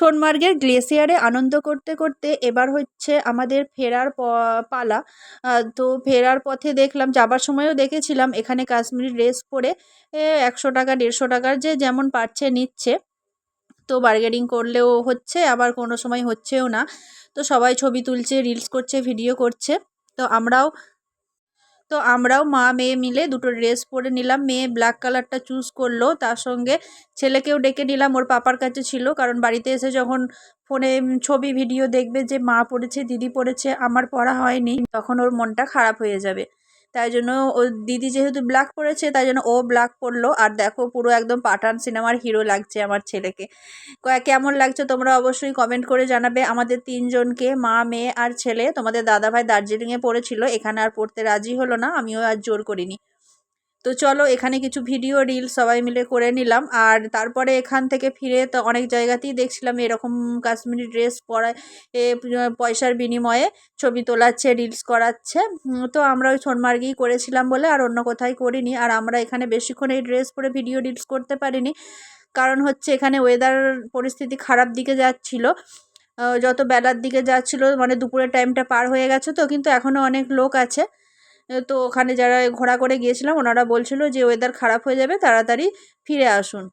সোনমার্গের গ্লেসিয়ারে আনন্দ করতে করতে এবার হচ্ছে আমাদের ফেরার পালা। তো ফেরার পথে দেখলাম, যাবার সময়ও দেখেছিলাম, এখানে কাশ্মীরি ড্রেস পরে একশো টাকা, দেড়শো টাকার যে যেমন পারছে নিচ্ছে। তো বার্গেনিং করলেও হচ্ছে, আবার কোনো সময় হচ্ছেও না। তো সবাই ছবি তুলছে রিলস করছে ভিডিও করছে। তো আমরাও তো আমরাও মা, মেয়ে মিলে দুটো ড্রেস পরে নিলাম। মেয়ে ব্ল্যাক কালারটা চুজ করল, তার সঙ্গে ছেলেকেও ডেকে নিলাম। ওর পাপার কাছে ছিল, কারণ বাড়িতে এসে যখন ফোনে ছবি ভিডিও দেখবে যে মা পড়েছে, দিদি পড়েছে, আমার পড়া হয়নি, তখন ওর মনটা খারাপ হয়ে যাবে। তাই জন্য ও দিদি যেহেতু ব্ল্যাক পরেছে তাই জন্য ও ব্ল্যাক পরলো আর দেখো পুরো একদম পাঠান সিনেমার হিরো লাগছে আমার ছেলেকে। কেমন লাগছে তোমরা অবশ্যই কমেন্ট করে জানাবে। আমাদের তিনজনকে, মা, মেয়ে আর ছেলে। তোমাদের দাদাভাই দার্জিলিংয়ে পড়েছিল। এখানে আর পড়তে রাজি হলো না। আমিও আর জোর করিনি। তো চলো এখানে কিছু ভিডিও রিল সবাই মিলে করে নিলাম। আর তারপরে এখান থেকে ফিরে তো অনেক জায়গাতেই দেখছিলাম এরকম কাশ্মীরি ড্রেস পরায় এ, পয়সার বিনিময়ে ছবি তোলাচ্ছে রিলস করাচ্ছে। তো আমরা ওই সোনমার্গেই করেছিলাম বলে আর অন্য কোথায় করিনি। আর আমরা এখানে বেশিক্ষণ এই ড্রেস পরে ভিডিও রিলস করতে পারিনি। কারণ হচ্ছে এখানে ওয়েদার পরিস্থিতি খারাপ দিকে যাচ্ছিল। যত বেলার দিকে যাচ্ছিল মানে দুপুরের টাইমটা পার হয়ে গেছে তো, কিন্তু এখনও অনেক লোক আছে। তো ওখানে যারা ঘোড়া করে গিয়েছিলাম, ওনারা বলছিল যে ওয়েদার খারাপ হয়ে যাবে, তাড়াতাড়ি ফিরে আসুন।